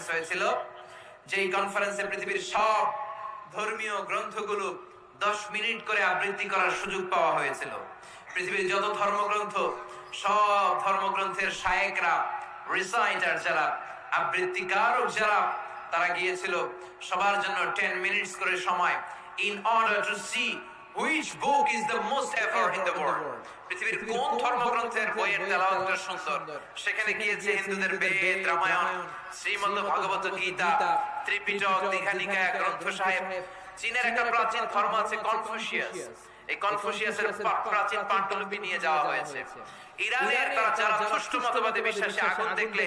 Conference হয়েছিল, যেই কনফারেন্সে পৃথিবীর সব ধর্মীয় গ্রন্থগুলো দশ মিনিট করে আবৃত্তি করার সুযোগ পাওয়া হয়েছিল। পৃথিবীর যত ধর্মগ্রন্থ, সব ধর্মগ্রন্থের শায়েকরা রিসাইটার যারা, আবৃত্তিকারক যারা, তারা গিয়েছিল। সবার জন্য টেন মিনিটস করে সময় in order to see which book is the most ever in the world পৃথিবীর কোন ধর্মগ্রন্থের বইয়ের তেলাওয়াতটা সুন্দর? সেখানে গিয়েছে হিন্দুদের বেদ রামায়ণ শ্রীমন্ত ভগবত গীতা ত্রিপিটক দীঘানিকা গ্রন্থ সাহেব চীনের একটা প্রাচীন ধর্ম আছে কনফুসিয়াস। এই কনফুসিয়াসের প্রাচীন পাণ্ডুলিপি নিয়ে যাওয়া হয়েছে। ইরানের তারা যারা তুষ্ট মতবাদী বিশ্বাসী আগুন দেখলে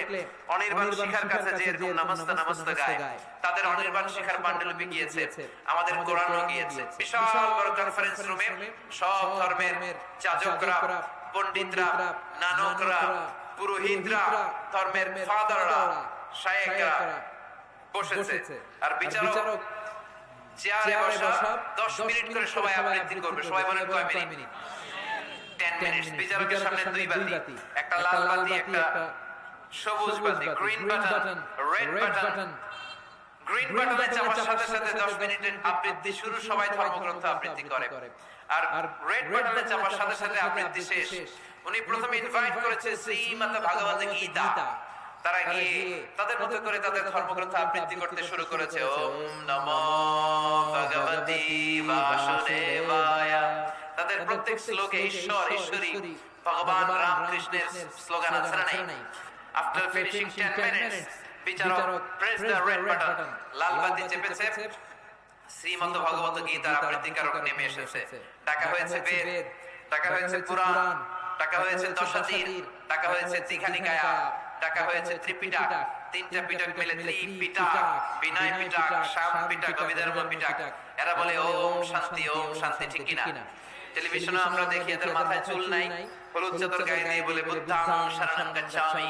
অনির্বাণ শিখার কাছে যে এরকম নামাস্তা নামাস্তা গায়। তাদের অনির্বাণ শিখার পাণ্ডুলিপি গিয়েছে। আমাদের কোরআনও গিয়েছে। বিশাল বড় কনফারেন্স রুমে সব ধর্মের যাজকরা পণ্ডিতরা নানকরা পুরোহিতরা ধর্মের ফাদাররা শায়েকরা বসেছে। আর বিচারক চেয়ারে বসা দশ মিনিট করে আবৃত্তি করবে। সবাই বলেন কয় মিনিট? মিনিট। বিচারকের সামনে দুই বাতি। একটা লাল বাতি একটা সবুজ বাতি green button red button green বাটনে চাপার সাথে সাথে 10 মিনিটের আবৃত্তি শুরু সবাই ধর্মগ্রন্থ আবৃত্তি করে। আর রেড বাটনে চাপার সাথে সাথে আবৃত্তি শেষ। উনি প্রথমে ইনভাইট করেছে শ্রীমত ভাগবত গীতা। তারা গিয়ে তাদের মতো করে তাদের ধর্মগ্রন্থ আবৃত্তি করতে শুরু করেছে ওম নমো তাদের প্রত্যেক শ্লোকে ঈশ্বর ঈশ্বরী ভগবান রামকৃষ্ণের স্লোগান আছে না নাই আফটার ফিনিশিং 10 মিনিটস বিচারক প্রেস দ্য রেড বাটন লাল বাতি চেপেছে। শ্রীমন্ত ভগবত গীতার আবৃত্তিকারক নেমে এসেছে। ডাকা হয়েছে বেদ। ডাকা হয়েছে পুরাণ। ডাকা হয়েছে দশাতীর। ডাকা হয়েছে তিখানিকায়া। ডাকা হয়েছে ত্রিপিটাক। তিনটা পিটাক মিলে ত্রিপিটাক বিনয় পিটাক শ্যাম পিটাক অভিধর্ম পিটাক এরা বলে ওম শান্তি ওম শান্তি ঠিক কিনা। টেলিভিশনে আমরা দেখি এদের মাথায় চুল নাই। হলুদ চাদর গায়ে দিয়ে বলে বুদ্ধাং শরণং গচ্ছামি।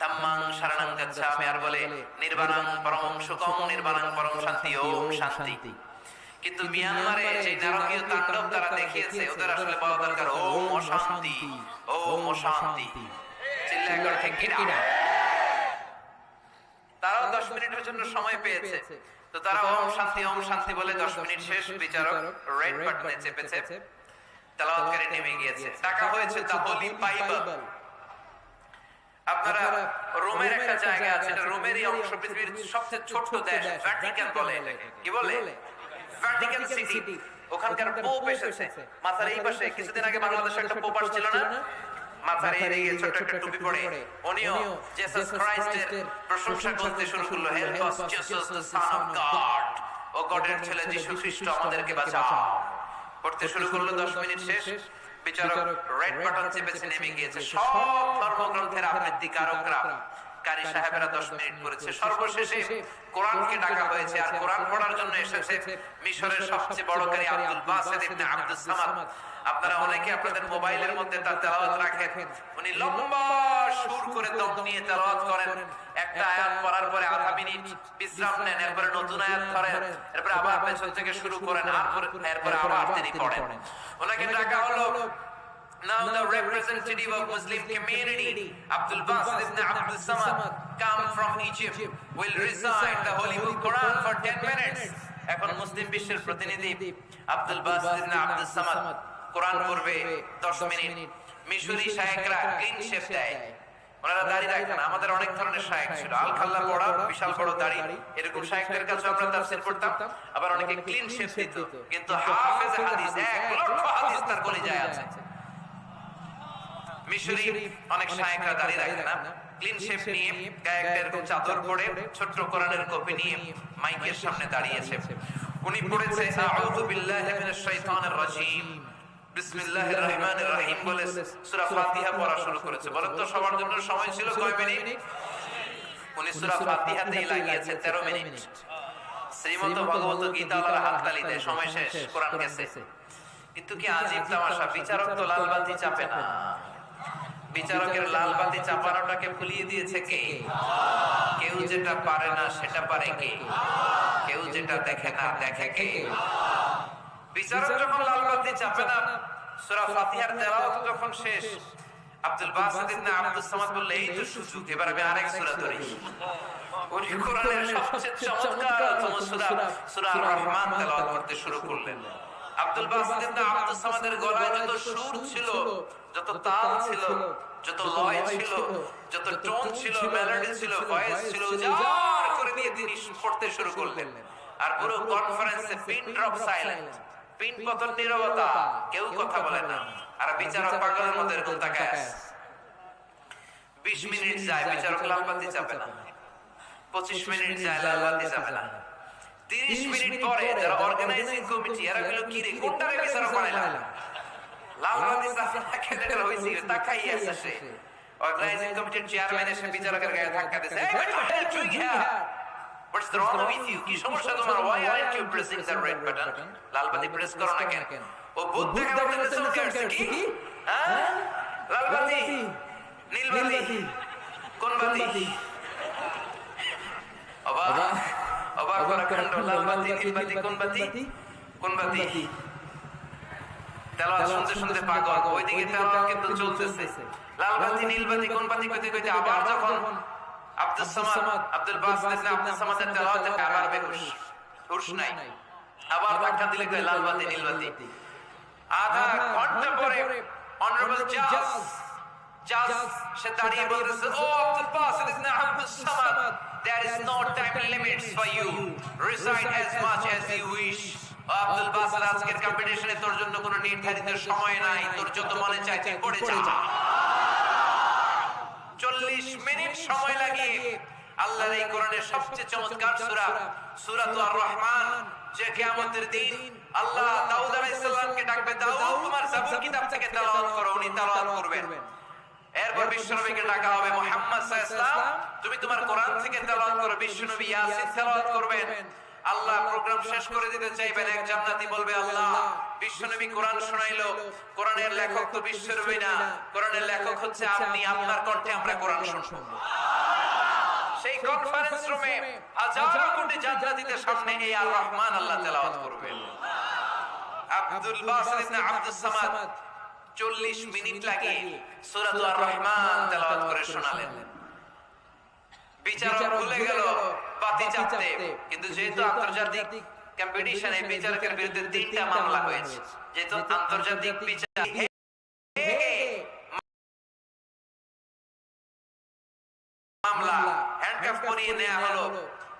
তাম্মাং শরণং গচ্ছামি আর বলে নির্বাণং পরমং সুখং নির্বাণং পরম শান্তি ওম শান্তি। কিন্তু মিয়ানমারে যে নারকীয় তাণ্ডব তারা দেখিয়েছে ওদের আসলে বলা দরকার ওম অশান্তি ওম অশান্তি চিল্লা করে ঠিক কিনা দশ মিনিটের জন্য সময় পেয়েছে। তো তারা ওম শান্তি ওম শান্তি বলে দশ মিনিট শেষ বিচারক রেড বাটনে চেপেছে। তেলাওয়াতকারী নেমে গিয়েছে। টাকা হয়েছে হোলি বাইবেল। আপনারা রোমের একটা জায়গা আছে এটা রোমেরই অংশ পৃথিবীর সবচেয়ে ছোট্ট দেশ ভ্যাটিকান বলে কি বলে? ভ্যাটিকান সিটি ওখানকার পোপ এসেছে। মাথার এই পাশে কিছুদিন আগে বাংলাদেশে একটা পোপ আসছিল না? মাথার এই দিকে ছোট একটা টুপি পরে উনিও জেসাস ক্রাইস্টের প্রশংসা করতে শুরু করল। Help us Jesus the son of God ও গডের ছেলে যিশু খ্রিস্ট আমাদেরকে বাঁচাও। করতে শুরু করল 10 মিনিট শেষ। বিচারক রেড বাটন চেপেছে নেমে গিয়েছে। সব ধর্মগ্রন্থের আবৃত্তিকারকরা কারি সাহেবেরা 10 মিনিট করেছে। সর্বশেষে কোরআনকে ডাকা হয়েছে। আর কোরআন পড়ার জন্য এসেছে মিশরের সবচেয়ে বড় কারি Abdul Basit ibn Abdus Samad. আপনারা অনেকে আপনাদের মোবাইলের মধ্যে তার তেলাওয়াত রাখেন। উনি লম্বা সুর করে দম নিয়ে তেলাওয়াত করেন। একটা আয়াত পড়ার পরে আধা মিনিট বিশ্রাম নেন এরপরে নতুন আয়াত ধরেন। এরপরে আবার পেছন থেকে শুরু করেন আর এরপরে আবার তিনি পড়েন। ওনাকে ডাকা হলো Now the representative of Muslim community, Abdul Basit ibn Abdul Samad, come from Egypt, will recite the Holy Book Quran for 10 minutes. এখন মুসলিম বিশ্বের প্রতিনিধি Abdul Basit ibn Abdul Samad কোরআন পড়বে 10 মিনিট। মিশরি শায়েকরা ক্লিন শেপ দেয়। ওনারা দাড়ি রাখেন। আমাদের অনেক ধরনের শায়েক ছিল। আল খাল্লা পড়া বিশাল বড় দাড়ি। এরকম শায়েকদের কাছে আমরা তাফসীর পড়তাম। আবার অনেকে ক্লিন শেপ দিত। কিন্তু হাফেজ হাদিস এক লক্ষ হাদিস তার কলিজায় আছে। মিশরি অনেক শায়েকরা দাঁড়িয়ে রাখে না। ক্লিন শেপ নিয়ে গায়ে একটা এরকম চাদর পরে ছোট্ট কোরআনের কপি নিয়ে মাইকের সামনে দাঁড়িয়েছে উনি পড়েছে আউযু বিল্লাহি মিনাশ শাইতানির রাজীম বিসমিল্লাহির রহমানির রহিম বলে সূরা ফাতিহা পড়া শুরু করেছে। বলেন তো সবার জন্য সময় ছিল কয় মিনিট? উনি সূরা ফাতিহাতেই লাগিয়েছে 13 মিনিট। শ্রীমন্ত ভগবত গীতা আল্লাহর হাততালিতে সময় শেষ কোরআন গেছে। কিন্তু কি আজীব তামাশা? বিচারক তো লাল বাতি চাপে না। বিচারকের লাল বাতি চাপানোটাকে ভুলিয়ে দিয়েছে কে? কেউ যেটা পারে না সেটা পারে কে? কেউ যেটা দেখে না দেখে কে? বিচারক যখন লাল বাতি চাপে না সূরা ফাতিহার তেলাওয়াত যখন শেষ আব্দুল বাসিদ ইবনে আব্দুস সামাদ বললে এই তো সুযোগ এবার আমি আরেক সূরা ধরি। উনি কোরআনের সবচেয়ে চমৎকারতম সূরা সূরা আর রহমান তেলাওয়াত করতে শুরু করলেন। আব্দুল বাসিদ ইবনে আব্দুস সামাদের গলায় যত সুর ছিল যত তাল ছিল যত লয় ছিল যত টোন ছিল মেলোডি ছিল ভয়েস ছিল জার করে দিয়ে তিনি পড়তে শুরু করলেন। আর পুরো কনফারেন্সে পিন ড্রপ সাইলেন্ট পিন পতন নীরবতা কেউ কথা বলে না। আর বিচারক পাগলের মধ্যে এরকম তাকায়। 20 মিনিট যায় বিচারক লাল বাতি চাপে না। 25 মিনিট যায় লাল বাতি চাপে না। 30 মিনিট পরে যারা অর্গানাইজিং কমিটি এরা গুলো কি রে কোনটারে বিচারক বানাইলা লাল বাতি চাপে না কেন হইছে তাকাই আছে সে অর্গানাইজিং কমিটির চেয়ারম্যান এসে বিচারকের গায়ে ধাক্কা দিছে। What's the wrong with you? কি সমস্যা তোমার? Why aren't you pressing the red button? লাল বাতি প্রেস করো না কেন? ও কি? হ্যাঁ? লাল বাতি? নীল বাতি? কোন বাতি? অবাক অবাক করা কাণ্ড। লাল বাতি, নীল বাতি, কোন বাতি? কোন বাতি? তেলাওয়াত শুনতে শুনতে পাগল। ওইদিকে তেলাওয়াত কিন্তু চলতেছে। লাল বাতি, নীল বাতি, কোন বাতি কইতে কইতে আবার যখন আব্দুল সামাদ আব্দুল আব্দুল সামাদের তেলাওয়াত বেহুশ হুশ নাই। আবার ধাক্কা দিলে কয় লাল বাতি নীল বাতি আধা ঘণ্টা পরে অনারেবল জাজ জাজ সে দাঁড়িয়ে বলতেছে ও Abdul ibn Abdul Samad. there is no time limits for you. recite as much as you wish. Abdul Basit আজকের কম্পিটিশনে তোর জন্য কোনো নির্ধারিত সময় নাই তোর যত মনে চায় তুই পড়ে যা। চল্লিশ মিনিট সময় লাগিয়ে আল্লাহর এই কোরআনের সবচেয়ে চমৎকার সূরা, সূরাত আর রহমান যে কিয়ামতের দিন আল্লাহ দাউদ আলাইহিস সালামকে ডাকবে, দাউদ, তোমার জাবুর কিতাব থেকে তেলাওয়াত করো, উনি তেলাওয়াত করবেন। এরপর বিশ্বনবীকে ডাকা হবে মুহাম্মদ সাল্লাল্লাহু তুমি তোমার কোরআন থেকে তেলাওয়াত করো, বিশ্বনবী ইয়াসিন তেলাওয়াত করবেন। আল্লাহ প্রোগ্রাম শেষ করে দিতে চাইবেন, এক জান্নাতি বলবে আল্লাহ। বিশ্বনবী কোরআন শোনাইলো, কোরআনের লেখক তো বিশ্বনবী না। কোরআনের লেখক হচ্ছে আপনি, আপনার কণ্ঠে আমরা কোরআন শুনব। সেই কনফারেন্স রুমে হাজারো কোটি জান্নাতীদের সামনে এই আর রহমান আল্লাহ তেলাওয়াত করবেন। Abdul Basir ibn Abdus Samad 40 minute লাগে সূরাত আর রহমান তেলাওয়াত করে শোনালেন। বিচারক ভুলে গেল বাতি চাপতে। কিন্তু যেহেতু আন্তর্জাতিক কম্পিটিশনে বিচারকের বিরুদ্ধে তিনটা মামলা হয়েছে যেহেতু আন্তর্জাতিক বিচার মামলা। হ্যান্ডকাফ করিয়ে নেওয়া হলো।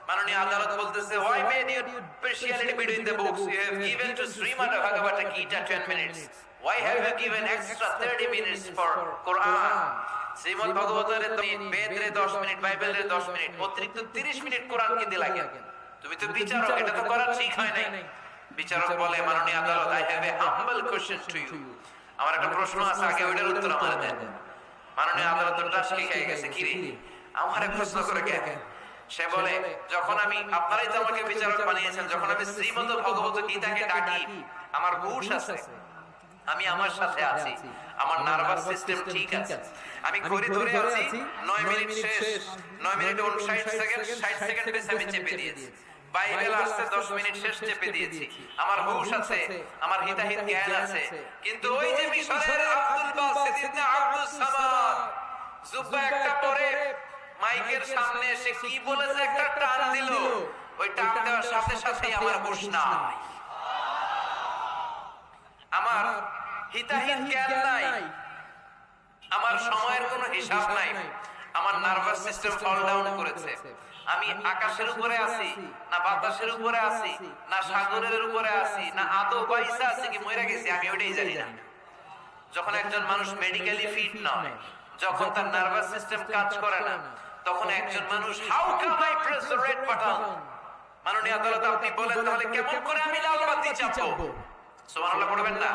মাননীয় আদালত বলতেছে why made you partiality between the books? You have given to Srimad Bhagavata Gita 10 minutes. Why have you given extra 30 minutes for Quran Srimad ভগবতের বেদরে 10 মিনিট বাইবেলের 10 মিনিট অতিরিক্ত 30 মিনিট কোরআনকে দিলা কেন তুমি তো বিচারক এটা তো করা ঠিক হয় নাই বিচারক বলে মাননীয় আদালত I have a humble question to you আমার একটা প্রশ্ন আছে আগে ওইটার উত্তর আমার দেন মাননীয় আদালত টাসকি খেয়ে গেছে কি রে আমারে প্রশ্ন করে কেন সে বলে যখন আমি আপনারাই তো আমাকে বিচারক বানিয়েছেন যখন আমি শ্রীমদ ভগবত গীতাকে ডাকি আমার হুশ আছে আমি আমার সাথে আছি। আমার নার্ভাস সিস্টেম ঠিক আছে। আমি ঘড়ি ধরে আছি 9 মিনিট শেষ। 9 মিনিট 59 সেকেন্ড 60 সেকেন্ড বেশি আমি চেপে দিয়েছি। বাইবেল আসছে 10 মিনিট শেষ চেপে দিয়েছি। আমার হুশ আছে আমার হিতাহিত জ্ঞান আছে। কিন্তু ওই যে মিশরের Abdul Basit ibn Abdus Samad. জুব্বা একটা পরে মাইকের সামনে এসে কি বলেছে একটা টান দিল। ওই টান দেওয়ার সাথে সাথেই আমার হুশ নাই আমার হিতাহিত জ্ঞান নাই। আমার সময়ের কোনো হিসাব নাই। আমার নার্ভাস সিস্টেম ফল ডাউন করেছে। আমি আকাশের উপরে আছি না বাতাসের উপরে আছি না সাগরের উপরে আছি না আদৌ পয়সা আছে কি মরে গেছি আমি ওইটাই জানি না। যখন একজন মানুষ মেডিকেলি ফিট নয় যখন তার নার্ভাস সিস্টেম কাজ করে না তখন একজন মানুষ how come I press the red button মাননীয় আদালত আপনি বলেন তাহলে কেমন করে আমি লাল বাতি চাপবো? সুবহানাল্লাহ পড়বেন না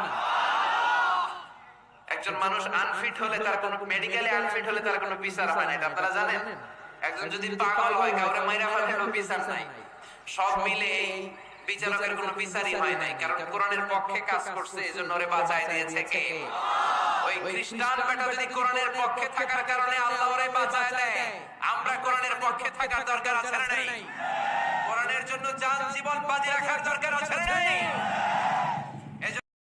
একজন মানুষ আনফিট হলে তার কোনো মেডিকেলি আনফিট হলে তার কোনো বিচার হয় না এটা আপনারা জানেন? একজন যদি পাগল হয় কাউরে মাইরা ফেলে কোনো বিচার নাই। সব মিলে এই বিচারকের কোনো বিচারই হয় নাই কারণ কোরআনের পক্ষে কাজ করছে এজন্য ওরে বাঁচায় দিয়েছে কে? ওই খ্রিস্টান বেটা যদি কোরআনের পক্ষে থাকার কারণে আল্লাহ ওরে বাঁচায় দেয় আমরা কোরআনের পক্ষে থাকার দরকার আছে না নাই। কোরআনের জন্য জান জীবন বাজি রাখার দরকার আছে না নাই।